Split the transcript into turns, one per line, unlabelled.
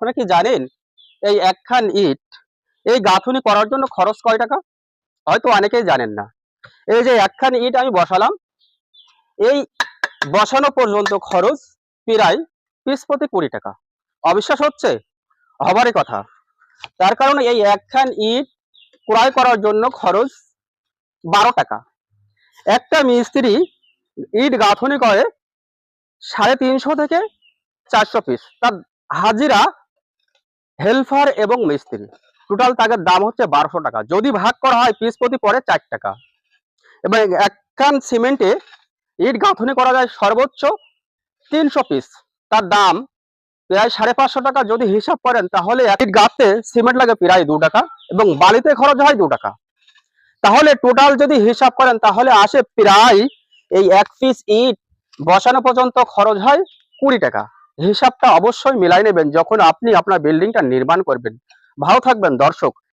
আপনারা কি জানেন? এই একখান ইট, এই গাঁথুনি করার জন্য খরচ কয় টাকা? হয়তো অনেকেই জানেন না। এই যে একখান ইট আমি বসালাম, এই বসানো পর্যন্ত খরচ প্রায় পিস প্রতি কুড়ি টাকা। অবিশ্বাস হচ্ছে? হবারই কথা। তার কারণে এই একখান ইট ক্রয় করার জন্য খরচ বারো টাকা। একটা মিস্ত্রি ইট গাঁথনি করে সাড়ে তিনশো থেকে চারশো পিস। তার হাজিরা হেল্পার এবং মিস্ত্রি। টোটাল তাদের দাম হচ্ছে বারোশো টাকা। যদি ভাগ করা হয় পিস প্রতি পরে চার টাকা। এবং এক কান সিমেন্টে ইট গাঁথনি করা যায় সর্বোচ্চ তিনশো পিস তার দাম প্রায় সাড়ে পাঁচশো টাকা। যদি হিসাব করেন, তাহলে এক ইট গাঁথতে সিমেন্ট লাগে প্রায় দু টাকা এবং বালিতে খরচ হয় দু টাকা। তাহলে টোটাল যদি হিসাব করেন, তাহলে আসে প্রায় এই এক পিস ইট বসানো পর্যন্ত খরচ হয় কুড়ি টাকা। হিসাবটা অবশ্যই মিলাই নেবেন যখন আপনি আপনার বিল্ডিংটা নির্মাণ করবেন। ভালো থাকবেন দর্শক।